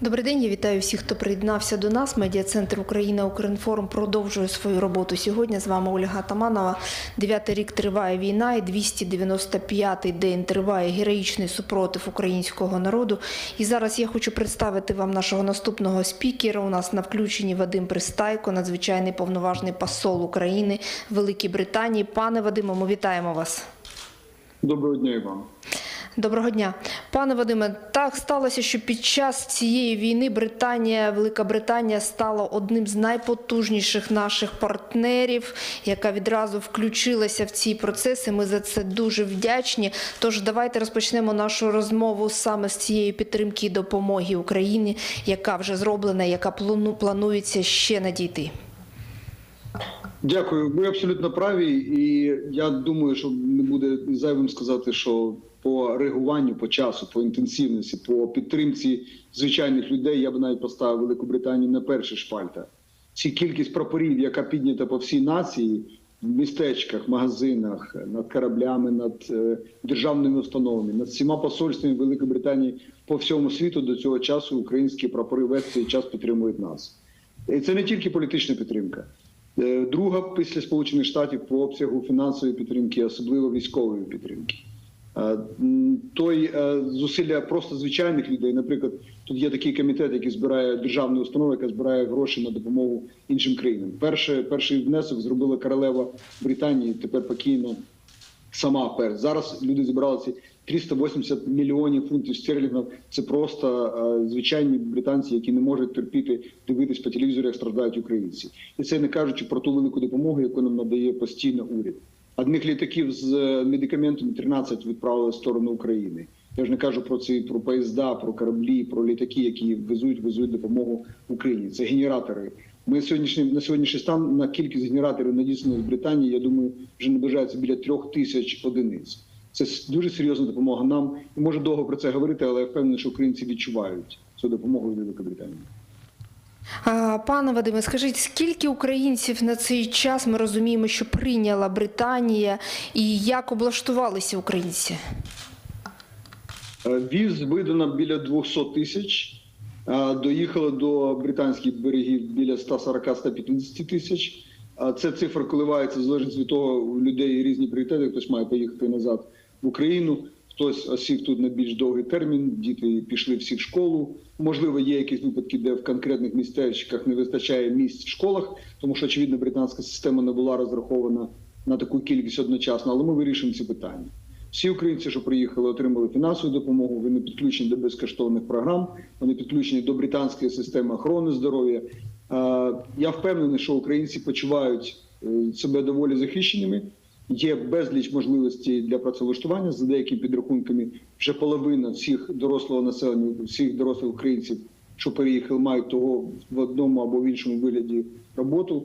Добрий день, я вітаю всіх, хто приєднався до нас. Медіа-центр Україна Укрінформ продовжує свою роботу. Сьогодні з вами Ольга Таманова. Дев'ятий рік триває війна, і 295-й день триває героїчний супротив українського народу. І зараз я хочу представити вам нашого наступного спікера. У нас на включенні Вадим Пристайко, надзвичайний повноважний посол України в Великій Британії. Пане Вадиме, ми вітаємо вас. Доброго дня і вам. Доброго дня, пане Вадиме. Так сталося, що під час цієї війни Британія, Велика Британія стала одним з найпотужніших наших партнерів, яка відразу включилася в ці процеси. Ми за це дуже вдячні. Тож давайте розпочнемо нашу розмову саме з цієї підтримки і допомоги Україні, яка вже зроблена, яка планується ще надійти. Дякую. Ви абсолютно праві, і я думаю, що не буде зайвим сказати, що по реагуванню, по часу, по інтенсивності, по підтримці звичайних людей я б навіть поставив Велику Британію на перший шпальта. Ці кількість прапорів, яка піднята по всій нації, в містечках, магазинах, над кораблями, над е, державними установами, над всіма посольствами Великої Британії по всьому світу до цього часу українські прапори весь цей час підтримують нас. І це не тільки політична підтримка. Е, Друга після Сполучених Штатів по обсягу фінансової підтримки, особливо військової підтримки. Той е, зусилля просто звичайних людей. Наприклад, тут є такий комітет, який збирає державну установу, яка збирає гроші на допомогу іншим країнам. Перше, перший внесок зробила королева Британії, тепер покійна сама перш. Зараз люди зібрали ці 380 мільйонів фунтів стерлінгів. Це просто е, звичайні британці, які не можуть терпіти дивитись по телевізору, як страждають українці, і це не кажучи про ту велику допомогу, яку нам надає постійно уряд. Одних літаків з е, медикаментами 13 відправили в сторону України. Я ж не кажу про ці про поїзда, про кораблі, про літаки, які везуть, везуть допомогу Україні. Це генератори. Ми сьогоднішній на сьогоднішній стан на кількість генераторів надісланих з Британії. Я думаю, вже наближається біля трьох тисяч одиниць. Це дуже серйозна допомога нам. І може довго про це говорити, але я впевнений, що українці відчувають цю допомогу від Великобританії. Пане Вадиме, скажіть, скільки українців на цей час ми розуміємо, що прийняла Британія, і як облаштувалися українці? Е, Віз видано біля 200 тисяч. е, Доїхало до британських берегів біля 140-150 тисяч. А Ця цифра коливається залежно від того, у людей різні пріоритети. Хтось має поїхати назад в Україну, хтось осів тут на більш довгий термін. Діти пішли всі в школу. Можливо, є якісь випадки, де в конкретних містечках не вистачає місць в школах, тому що очевидно британська система не була розрахована на таку кількість одночасно. Але ми вирішимо ці питання. Всі українці, що приїхали, отримали фінансову допомогу. Вони підключені до безкоштовних програм. Вони підключені до британської системи охорони здоров'я. Я впевнений, що українці почувають е, себе доволі захищеними. Є безліч можливостей для працевлаштування за деякими підрахунками. Вже половина всіх дорослого населення, всіх дорослих українців, що переїхали, мають того в одному або в іншому вигляді роботу.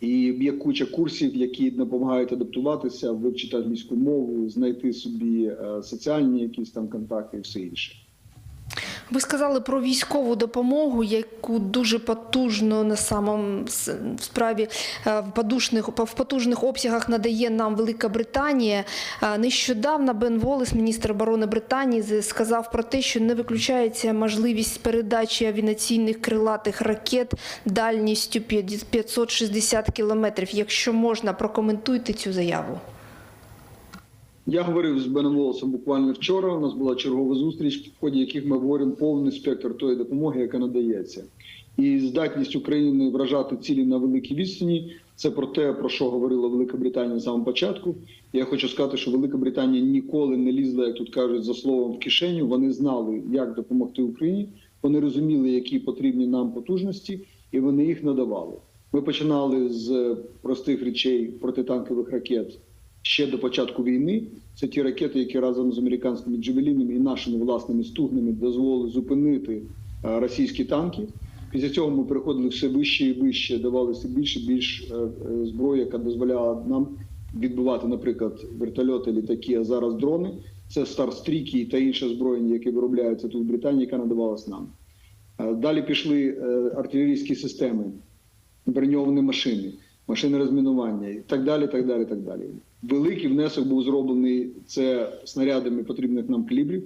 І є куча курсів, які допомагають адаптуватися, вивчити англійську мову, знайти собі е, соціальні якісь там контакти і все інше. Ви сказали про військову допомогу, яку дуже потужно на самому справі е, в подушних в потужних обсягах надає нам Велика Британія. Е, Нещодавно Бен Волес, міністр оборони Британії, сказав про те, що не виключається можливість передачі авіаційних крилатих ракет дальністю 560 кілометрів. Якщо можна, прокоментуйте цю заяву. Я говорив з Беном Волосом буквально вчора. У нас була чергова зустріч, в ході яких ми говоримо повний спектр тої допомоги, яка надається. І здатність України вражати цілі на великій відстані це про те, про що говорила Велика Британія з самого початку. Я хочу сказати, що Велика Британія ніколи не лізла, як тут кажуть, за словом в кишеню. Вони знали, як допомогти Україні. Вони розуміли, які потрібні нам потужності, і вони їх надавали. Ми починали з простих речей протитанкових ракет ще до початку війни. Це ті ракети, які разом з американськими джевелінами і нашими власними стугнами дозволили зупинити е, російські танки. Після цього ми переходили все вище і вище, давали все більше і більш е, е, зброї, яка дозволяла нам відбивати, наприклад, вертольоти, літаки, а зараз дрони. Це старстріки та інше зброєння, яке виробляється тут в Британії, яка надавалась нам. Далі пішли артилерійські системи, броньовані машини, машини розмінування і так далі. так далі, так далі. Великий внесок був зроблений це снарядами потрібних нам калібрів.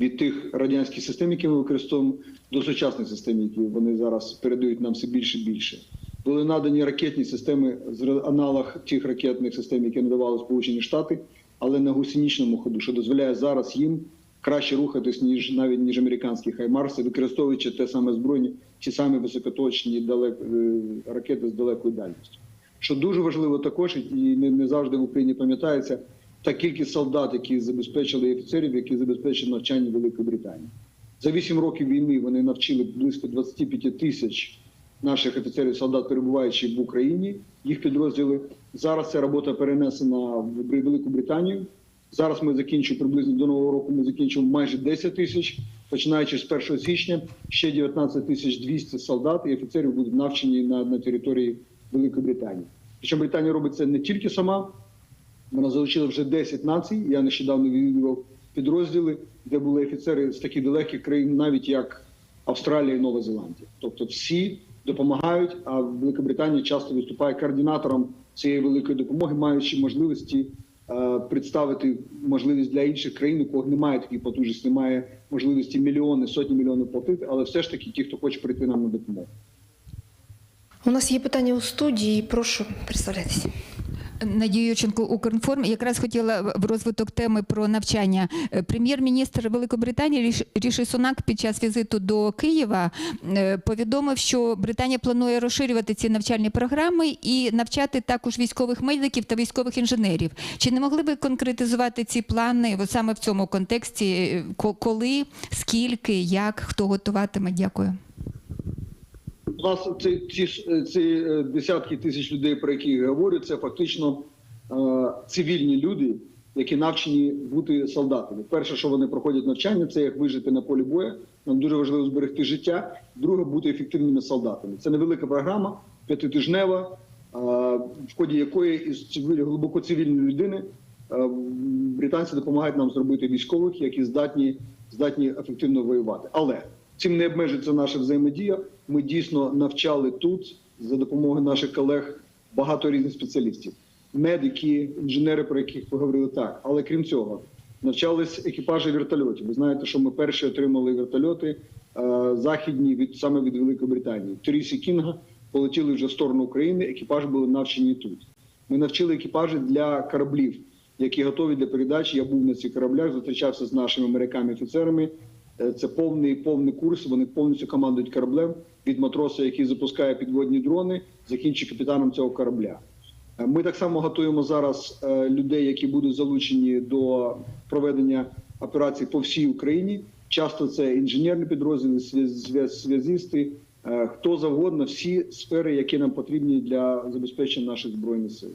від тих радянських систем, які ми використовуємо, до сучасних систем, які вони зараз передають нам все більше і більше. Були надані ракетні системи з аналог тих ракетних систем, які надавали Сполучені Штати, але на гусеничному ходу, що дозволяє зараз їм краще рухатись ніж навіть ніж американські хаймарси, використовуючи те саме збройні, ті самі високоточні далек, е, ракети з далекою дальністю. Що дуже важливо також, і не, не завжди в Україні пам'ятається, та кількість солдат, які забезпечили офіцерів, які забезпечили навчання Великої Британії. За 8 років війни вони навчили близько 25 тисяч наших офіцерів солдат, перебуваючи в Україні, їх підрозділи. Зараз ця робота перенесена в Велику Британію. Зараз ми закінчимо приблизно до нового року. Ми закінчимо майже 10 тисяч. Починаючи з 1 січня, ще 19 тисяч 200 солдат і офіцерів будуть навчені на, на території Великої Британії. Причому Британія робить це не тільки сама, вона залучила вже 10 націй. Я нещодавно відвідував підрозділи, де були офіцери з таких далеких країн, навіть як Австралія і Нова Зеландія. Тобто всі допомагають, а Велика Британія часто виступає координатором цієї великої допомоги, маючи можливості е, представити можливість для інших країн, у кого немає такої потужності, немає можливості мільйони, сотні мільйонів платити, але все ж таки ті, хто хоче прийти нам на допомогу. У нас є питання у студії. Прошу представлятися. Надія Юрченко, Укрінформ. Якраз хотіла в розвиток теми про навчання. Е, Прем'єр-міністр Великобританії Ріш- Ріші Сунак під час візиту до Києва е, повідомив, що Британія планує розширювати ці навчальні програми і навчати також військових медиків та військових інженерів. Чи не могли би конкретизувати ці плани от саме в цьому контексті? е, Коли, скільки, як, хто готуватиме? Дякую. Нас ці, ці, е, десятки тисяч людей, про які я говорю, це фактично е, цивільні люди, які навчені бути солдатами. Перше, що вони проходять навчання, це як вижити на полі бою. Нам дуже важливо зберегти життя. Друге, бути ефективними солдатами. Це невелика програма, п'ятитижнева, е, в ході якої із глибоко цивільної людини британці допомагають нам зробити військових, які здатні, здатні ефективно воювати. Але цим не обмежується наша взаємодія. Ми дійсно навчали тут за допомогою наших колег багато різних спеціалістів, медики, інженери, про яких ви говорили так. Але крім цього, навчались екіпажі вертольотів. Ви знаєте, що ми перші отримали вертольоти е, західні від саме від Великої Британії. Трісі Кінга полетіли вже в сторону України. Екіпажі були навчені тут. Ми навчили екіпажі для кораблів, які готові для передачі. Я був на цих кораблях, зустрічався з нашими моряками-офіцерами. Е, Це повний повний курс. Вони повністю командують кораблем від матроса, який запускає підводні дрони, закінчує капітаном цього корабля. Е, Ми так само готуємо зараз е, людей, які будуть залучені до проведення операцій по всій Україні. Часто це інженерні підрозділи, зв'яз- зв'яз- зв'язісти, е, хто завгодно, всі сфери, які нам потрібні для забезпечення наших збройних сил.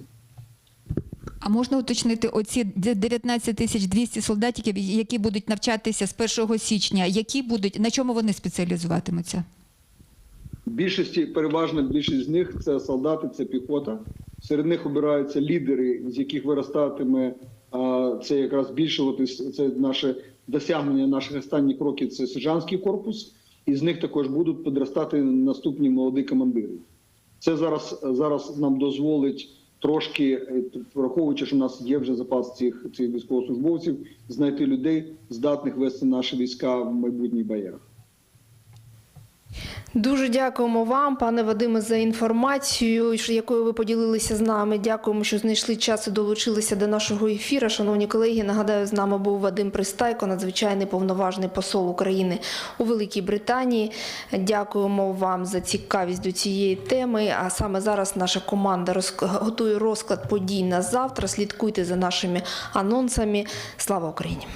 А можна уточнити оці 19 тисяч 200 солдатів, які будуть навчатися з 1 січня, які будуть на чому вони спеціалізуватимуться? Більшості, переважна більшість з них це солдати, це піхота. Серед них обираються лідери, з яких виростатиме це якраз збільшуватись. Це наше досягнення наших останніх років. Це сержантський корпус, і з них також будуть підростати наступні молоді командири. Це зараз зараз нам дозволить трошки, е, враховуючи, що в нас є вже запас цих цих військовослужбовців, знайти людей, здатних вести наші війська в майбутніх боях. Дуже дякуємо вам, пане Вадиме, за інформацію, якою ви поділилися з нами. Дякуємо, що знайшли час і долучилися до нашого ефіру. Шановні колеги, нагадаю, з нами був Вадим Пристайко, надзвичайний повноважний посол України у Великій Британії. Дякуємо вам за цікавість до цієї теми. А саме зараз наша команда готує розклад подій на завтра. Слідкуйте за нашими анонсами. Слава Україні!